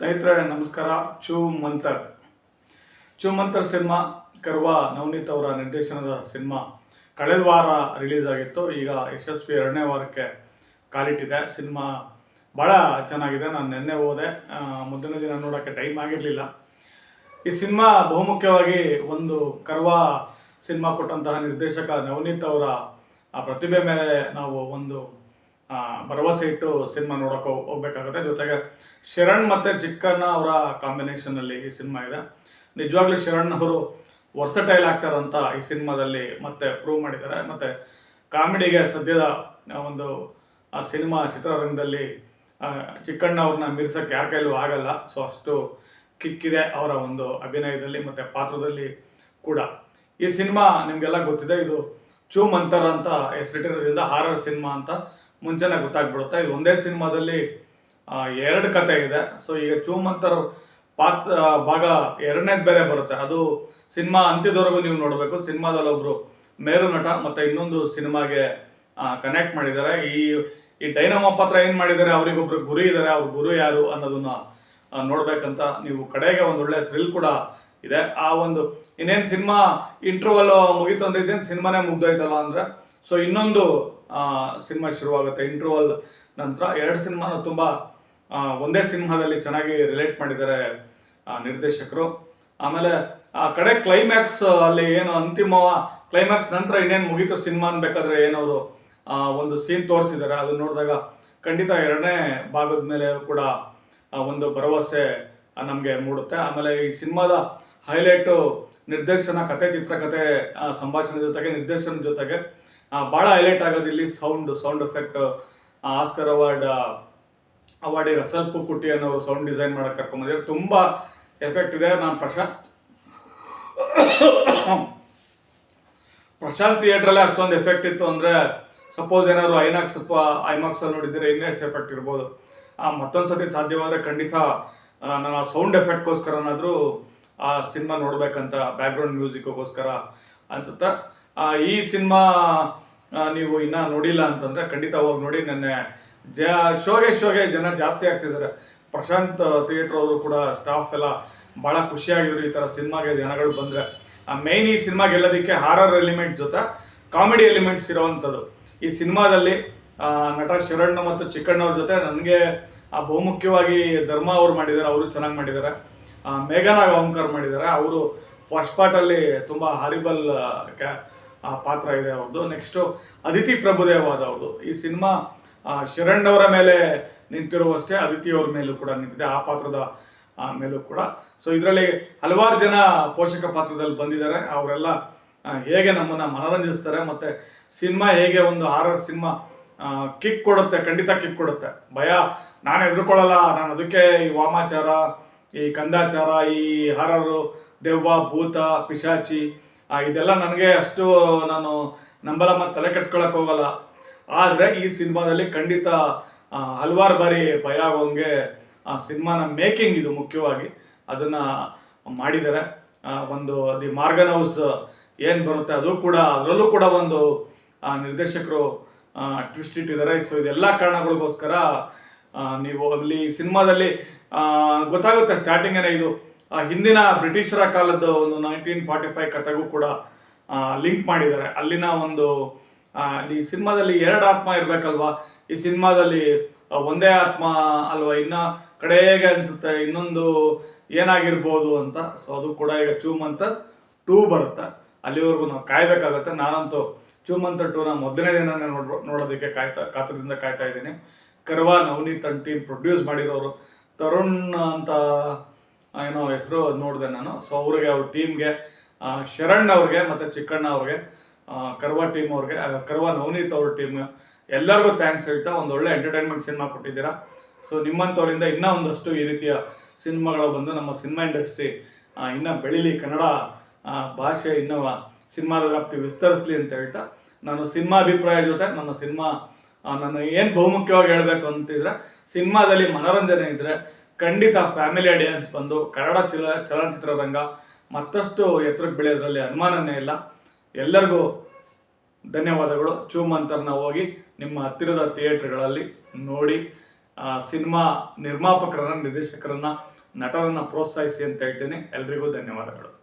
ಸ್ನೇಹಿತರೆ, ನಮಸ್ಕಾರ. ಚೂ ಮಂತರ್. ಚೂ ಮಂತರ್ ಸಿನಿಮಾ ಕರ್ವಾ ನವನೀತ್ ಅವರ ನಿರ್ದೇಶನದ ಸಿನಿಮಾ ಕಳೆದ ವಾರ ರಿಲೀಸ್ ಆಗಿತ್ತು. ಈಗ ಯಶಸ್ವಿ ಎರಡನೇ ವಾರಕ್ಕೆ ಕಾಲಿಟ್ಟಿದೆ. ಸಿನಿಮಾ ಭಾಳ ಚೆನ್ನಾಗಿದೆ. ನಾನು ನಿನ್ನೆ ಹೋದೆ. ಮೊದಲನೇ ದಿನ ನೋಡೋಕ್ಕೆ ಟೈಮ್ ಆಗಿರಲಿಲ್ಲ. ಈ ಸಿನಿಮಾ ಬಹುಮುಖ್ಯವಾಗಿ ಒಂದು ಕರ್ವಾ ಸಿನಿಮಾ ಕೊಟ್ಟಂತಹ ನಿರ್ದೇಶಕ ನವನೀತ್ ಅವರ ಆ ಪ್ರತಿಭೆ ಮೇಲೆ ನಾವು ಒಂದು ಭರವಸೆ ಇಟ್ಟು ಸಿನಿಮಾ ನೋಡೋಕೆ ಹೋಗ್ಬೇಕಾಗುತ್ತೆ. ಜೊತೆಗೆ ಶರಣ್ ಮತ್ತು ಚಿಕ್ಕಣ್ಣ ಅವರ ಕಾಂಬಿನೇಷನಲ್ಲಿ ಈ ಸಿನಿಮಾ ಇದೆ. ನಿಜವಾಗ್ಲೂ ಶರಣ್ ಅವರು ವರ್ಸಟೈಲ್ ಆಕ್ಟರ್ ಅಂತ ಈ ಸಿನಿಮಾದಲ್ಲಿ ಮತ್ತೆ ಪ್ರೂವ್ ಮಾಡಿದ್ದಾರೆ. ಮತ್ತು ಕಾಮಿಡಿಗೆ ಸದ್ಯದ ಒಂದು, ಆ, ಸಿನಿಮಾ ಚಿತ್ರರಂಗದಲ್ಲಿ ಚಿಕ್ಕಣ್ಣ ಅವ್ರನ್ನ ಮೀರ್ಸಕ್ಕೆ ಯಾರ ಕೈಲೂ ಆಗಲ್ಲ. ಸೊ ಅಷ್ಟು ಕಿಕ್ಕಿದೆ ಅವರ ಒಂದು ಅಭಿನಯದಲ್ಲಿ ಮತ್ತು ಪಾತ್ರದಲ್ಲಿ ಕೂಡ. ಈ ಸಿನಿಮಾ ನಿಮಗೆಲ್ಲ ಗೊತ್ತಿದೆ, ಇದು ಚೂ ಮಂತರ ಅಂತ ಹೆಸರಿಟ್ಟಿರೋದ್ರಿಂದ ಹಾರರ್ ಸಿನಿಮಾ ಅಂತ. ಮುಂಚೆನೇ ಗೊತ್ತಾಗ್ಬಿಡುತ್ತೆ. ಇದು ಒಂದೇ ಸಿನಿಮಾದಲ್ಲಿ ಎರಡು ಕತೆ ಇದೆ. ಸೊ ಈಗ ಚೂಮಂತರ್ ಪಾತ್ ಪಾತ್ರ ಭಾಗ ಎರಡನೇದು ಬೇರೆ ಬರುತ್ತೆ. ಅದು ಸಿನಿಮಾ ಅಂತ್ಯದವರೆಗೂ ನೀವು ನೋಡಬೇಕು. ಸಿನಿಮಾದಲ್ಲಿ ಒಬ್ರು ಮೇರು ನಟ ಮತ್ತು ಇನ್ನೊಂದು ಸಿನಿಮಾಗೆ ಕನೆಕ್ಟ್ ಮಾಡಿದ್ದಾರೆ. ಈ ಈ ಡೈನಮ ಪಾತ್ರ ಏನು ಮಾಡಿದ್ದಾರೆ? ಅವರಿಗೊಬ್ರು ಗುರು ಇದ್ದಾರೆ ಅವ್ರ ಗುರು ಯಾರು ಅನ್ನೋದನ್ನ ನೋಡ್ಬೇಕಂತ ನೀವು ಕಡೆಗೆ ಒಂದು ಒಳ್ಳೆ ಥ್ರಿಲ್ ಕೂಡ ಇದೆ. ಆ ಒಂದು, ಇನ್ನೇನು ಸಿನಿಮಾ ಇಂಟರ್ವಲ್ ಮುಗೀತು ಅಂದ್ರೆ ಇದೇನು ಸಿನಿಮಾನೇ ಮುಗ್ದೋಯ್ತಲ್ಲ ಅಂದ್ರೆ ಸೊ ಇನ್ನೊಂದು ಸಿನಿಮಾ ಶುರುವಾಗುತ್ತೆ. ಇಂಟರ್ವಲ್ ನಂತರ ಎರಡು ಸಿನಿಮಾನ ತುಂಬ ಒಂದೇ ಸಿನಿಮಾದಲ್ಲಿ ಚೆನ್ನಾಗಿ ರಿಲೇಟ್ ಮಾಡಿದ್ದಾರೆ ನಿರ್ದೇಶಕರು. ಆಮೇಲೆ, ಆ ಕಡೆ ಕ್ಲೈಮ್ಯಾಕ್ಸ್ ಅಲ್ಲಿ ಏನು ಅಂತಿಮ ಕ್ಲೈಮ್ಯಾಕ್ಸ್ ನಂತರ ಇನ್ನೇನು ಮುಗೀತು ಸಿನಿಮಾ ಅನ್ಬೇಕಾದ್ರೆ ಏನವರು ಒಂದು ಸೀನ್ ತೋರಿಸಿದ್ದಾರೆ. ಅದನ್ನ ನೋಡಿದಾಗ ಖಂಡಿತ ಎರಡನೇ ಭಾಗದ ಮೇಲೆ ಕೂಡ ಒಂದು ಭರವಸೆ ನಮಗೆ ಮೂಡುತ್ತೆ. ಆಮೇಲೆ ಈ ಸಿನಿಮಾದ ಹೈಲೈಟು ನಿರ್ದೇಶನ, ಕತೆ ಚಿತ್ರಕಥೆ ಸಂಭಾಷಣೆ ಜೊತೆಗೆ ನಿರ್ದೇಶನ ಜೊತೆಗೆ ಭಾಳ ಹೈಲೈಟ್ ಆಗೋದು ಇಲ್ಲಿ sound sound effect. Oscar award awardee Resul Pookutty ಅನ್ನೋರು ಸೌಂಡ್ ಡಿಸೈನ್ ಮಾಡಕ್ಕೆ ಕರ್ಕೊಂಬಂದಿದ್ದಾರೆ ತುಂಬ ಎಫೆಕ್ಟ್ ಇದೆ. ನಾನು ಪ್ರಶಾಂತ್ ಪ್ರಶಾಂತ್ ಥಿಯೇಟ್ರಲ್ಲೇ ಅಷ್ಟೊಂದು ಎಫೆಕ್ಟ್ ಇತ್ತು ಅಂದರೆ ಸಪೋಸ್ ಏನಾದ್ರು ಐನಾಕ್ಸ್ ಅಥವಾ ಐಮಾಕ್ಸಲ್ಲಿ ನೋಡಿದ್ರೆ ಇನ್ನೆಷ್ಟು ಎಫೆಕ್ಟ್ ಇರ್ಬೋದು. ಮತ್ತೊಂದು ಸತಿ ಸಾಧ್ಯವಾದರೆ ಖಂಡಿತ ನಾನು ಆ ಸೌಂಡ್ ಎಫೆಕ್ಟ್ಗೋಸ್ಕರನಾದರೂ ಆ ಸಿನಿಮಾ ನೋಡಬೇಕಂತ ಬ್ಯಾಕ್ಗ್ರೌಂಡ್ ಮ್ಯೂಸಿಕ್ಗೋಸ್ಕರ ಅನ್ಸುತ್ತೆ? ಈ ಸಿನಿಮಾ ನೀವು ಇನ್ನ ನೋಡಿಲ್ಲ ಅಂತಂದರೆ ಖಂಡಿತ ಹೋಗಿ ನೋಡಿ. ನೆನ್ನೆ ಜ ಶೋಗೆ ಶೋಗೆ ಜನ ಜಾಸ್ತಿ ಆಗ್ತಿದ್ದಾರೆ. ಪ್ರಶಾಂತ್ ಥಿಯೇಟ್ರ್ ಅವರು ಕೂಡ ಸ್ಟಾಫ್ ಎಲ್ಲ ಭಾಳ ಖುಷಿಯಾಗಿದ್ರು ಈ ಥರ ಸಿನಿಮಾಗೆ ಜನಗಳು ಬಂದರೆ. ಮೇಯ್ನ್ ಈ ಸಿನಿಮಾ ಗೆಲ್ಲೋದಕ್ಕೆ ಹಾರರ್ ಎಲಿಮೆಂಟ್ ಜೊತೆ ಕಾಮಿಡಿ ಎಲಿಮೆಂಟ್ಸ್ ಇರೋವಂಥದ್ದು. ಈ ಸಿನಿಮಾದಲ್ಲಿ ನಟ ಶರಣ್ಣ ಮತ್ತು ಚಿಕ್ಕಣ್ಣ ಅವ್ರ ಜೊತೆ ನನಗೆ ಬಹುಮುಖ್ಯವಾಗಿ ಧರ್ಮ ಅವ್ರು ಮಾಡಿದ್ದಾರೆ ಅವರು ಚೆನ್ನಾಗಿ ಮಾಡಿದ್ದಾರೆ. ಆ, ಮೇಘನಾ ಓಂಕರ್ ಮಾಡಿದ್ದಾರೆ. ಅವರು ಫಸ್ಟ್ ಪಾರ್ಟಲ್ಲಿ ತುಂಬ ಹಾರಿಬಲ್ ಕ್ಯಾ ಆ, ಪಾತ್ರ ಇದೆ ಅವ್ರದ್ದು ನೆಕ್ಸ್ಟು ಅದಿತಿ ಪ್ರಭುದೇವಾದ ಅವ್ರದ್ದು ಈ ಸಿನಿಮಾ ಶರಣ್ ಅವರ ಮೇಲೆ ನಿಂತಿರುವಷ್ಟೇ ಅದಿತಿ ಅವ್ರ ಮೇಲೂ ಕೂಡ ನಿಂತಿದೆ. ಆ ಪಾತ್ರದ ಮೇಲೂ ಕೂಡ. ಸೊ ಇದರಲ್ಲಿ ಹಲವಾರು ಜನ ಪೋಷಕ ಪಾತ್ರದಲ್ಲಿ ಬಂದಿದ್ದಾರೆ. ಅವರೆಲ್ಲ ಹೇಗೆ ನಮ್ಮನ್ನು ಮನರಂಜಿಸ್ತಾರೆ ಮತ್ತು ಸಿನಿಮಾ ಹೇಗೆ ಒಂದು ಹಾರರ್ ಸಿನಿಮಾ ಕಿಕ್ ಕೊಡುತ್ತೆ ಖಂಡಿತ ಕಿಕ್ ಕೊಡುತ್ತೆ. ಭಯ ನಾನು ಎದುರುಕೊಳ್ಳಲ್ಲ ನಾನು ಅದಕ್ಕೆ ಈ ವಾಮಾಚಾರ ಈ ಕಂದಾಚಾರ ಈ ಹಾರರು ದೆವ್ವ ಭೂತ ಪಿಶಾಚಿ ಇದೆಲ್ಲ ನನಗೆ ಅಷ್ಟು ನಾನು ನಂಬಲ ಮತ್ತು ತಲೆ ಕೆಡ್ಸ್ಕೊಳಕ್ ಹೋಗಲ್ಲ. ಆದರೆ ಈ ಸಿನಿಮಾದಲ್ಲಿ ಖಂಡಿತ ಹಲವಾರು ಬಾರಿ ಭಯ ಆಗೋಂಗೆ ಆ, ಸಿನಿಮಾನ ಮೇಕಿಂಗ್ ಇದು ಮುಖ್ಯವಾಗಿ ಅದನ್ನು ಮಾಡಿದ್ದಾರೆ. ಒಂದು ದಿ ಮಾರ್ಗನ್ ಹೌಸ್ ಏನು ಬರುತ್ತೆ ಅದು ಕೂಡ, ಅದರಲ್ಲೂ ಕೂಡ ಒಂದು ನಿರ್ದೇಶಕರು ಟ್ವಿಸ್ಟ್ ಇಟ್ಟಿದ್ದಾರೆ. ಸೊ ಇದೆಲ್ಲ ಕಾರಣಗಳಿಗೋಸ್ಕರ ನೀವು ಅಲ್ಲಿ ಸಿನಿಮಾದಲ್ಲಿ ಗೊತ್ತಾಗುತ್ತೆ ಸ್ಟಾರ್ಟಿಂಗೇನೆ ಇದು. ಆ, ಹಿಂದಿನ ಬ್ರಿಟಿಷರ ಕಾಲದ ಒಂದು ನೈನ್ಟೀನ್ ಫಾರ್ಟಿ ಫೈವ್ ಕಥೆಗೂ ಕೂಡ ಲಿಂಕ್ ಮಾಡಿದ್ದಾರೆ. ಅಲ್ಲಿನ ಒಂದು ಈ ಸಿನಿಮಾದಲ್ಲಿ ಎರಡು ಆತ್ಮ ಇರಬೇಕಲ್ವಾ? ಈ ಸಿನಿಮಾದಲ್ಲಿ ಒಂದೇ ಆತ್ಮ ಅಲ್ವಾ? ಇನ್ನ ಕಡೆಗೆ ಅನ್ಸುತ್ತೆ ಇನ್ನೊಂದು ಏನಾಗಿರ್ಬೋದು ಅಂತ. ಸೊ ಅದು ಕೂಡ ಈಗ ಚೂಮಂತ ಟೂ ಬರುತ್ತೆ. ಅಲ್ಲಿವರೆಗೂ ನಾವು ಕಾಯ್ಬೇಕಾಗತ್ತೆ. ನಾನಂತೂ ಚೂಮಂತ ಟೂನ ಮೊದಲನೇ ದಿನ ನೋಡ್ ನೋಡೋದಕ್ಕೆ ಕಾಯ್ತಾ ಕಾತರದಿಂದ ಕಾಯ್ತಾ ಇದ್ದೀನಿ. Karva Navneet and team produce ಮಾಡಿರೋರು. ತರುಣ್ ಅಂತ ಏನೋ ಹೆಸರು ನೋಡಿದೆ ನಾನು. ಸೊ ಅವ್ರಿಗೆ, ಅವ್ರ ಟೀಮ್ಗೆ ಶರಣ್ ಅವ್ರಿಗೆ ಮತ್ತು ಚಿಕ್ಕಣ್ಣ ಅವ್ರಿಗೆ ಕರ್ವ ಟೀಮ್ ಅವ್ರಿಗೆ ಕರ್ವಾ ನವನೀತ್ ಅವ್ರ ಟೀಮ್ ಎಲ್ಲರಿಗೂ ಥ್ಯಾಂಕ್ಸ್ ಹೇಳ್ತಾ ಒಂದು ಒಳ್ಳೆ ಎಂಟರ್ಟೈನ್ಮೆಂಟ್ ಸಿನಿಮಾ ಕೊಟ್ಟಿದ್ದೀರಾ. ಸೊ ನಿಮ್ಮಂಥವರಿಂದ ಇನ್ನೂ ಒಂದಷ್ಟು ಈ ರೀತಿಯ ಸಿನಿಮಾಗಳು ಬಂದು ನಮ್ಮ ಸಿನಿಮಾ ಇಂಡಸ್ಟ್ರಿ ಇನ್ನೂ ಬೆಳೀಲಿ ಕನ್ನಡ ಭಾಷೆ ಇನ್ನೂ ಸಿನಿಮಾದ ವ್ಯಾಪ್ತಿ ವಿಸ್ತರಿಸಲಿ ಅಂತ ಹೇಳ್ತಾ ನಾನು ಸಿನಿಮಾ ಅಭಿಪ್ರಾಯ ಜೊತೆ ನನ್ನ ಸಿನಿಮಾ ನಾನು ಏನು ಬಹುಮುಖ್ಯವಾಗಿ ಹೇಳಬೇಕು ಅಂತಿದ್ರೆ ಸಿನಿಮಾದಲ್ಲಿ ಮನೋರಂಜನೆ ಇದ್ದರೆ ಖಂಡಿತ ಫ್ಯಾಮಿಲಿ ಆಡಿಯನ್ಸ್ ಬಂದು ಕನ್ನಡ ಚಲ ಚಲನಚಿತ್ರರಂಗ ಮತ್ತಷ್ಟು ಎತ್ತರಕ್ಕೆ ಬೆಳೆಯೋದ್ರಲ್ಲಿ ಅನುಮಾನನೇ ಇಲ್ಲ. ಎಲ್ಲರಿಗೂ ಧನ್ಯವಾದಗಳು. ಚೂಮಂತರ್ನ ಹೋಗಿ ನಿಮ್ಮ ಹತ್ತಿರದ ಥಿಯೇಟ್ರ್ಗಳಲ್ಲಿ ನೋಡಿ ಸಿನಿಮಾ ನಿರ್ಮಾಪಕರನ್ನ, ನಿರ್ದೇಶಕರನ್ನ, ನಟರನ್ನ ಪ್ರೋತ್ಸಾಹಿಸಿ ಅಂತ ಹೇಳ್ತೀನಿ. ಎಲ್ರಿಗೂ ಧನ್ಯವಾದಗಳು.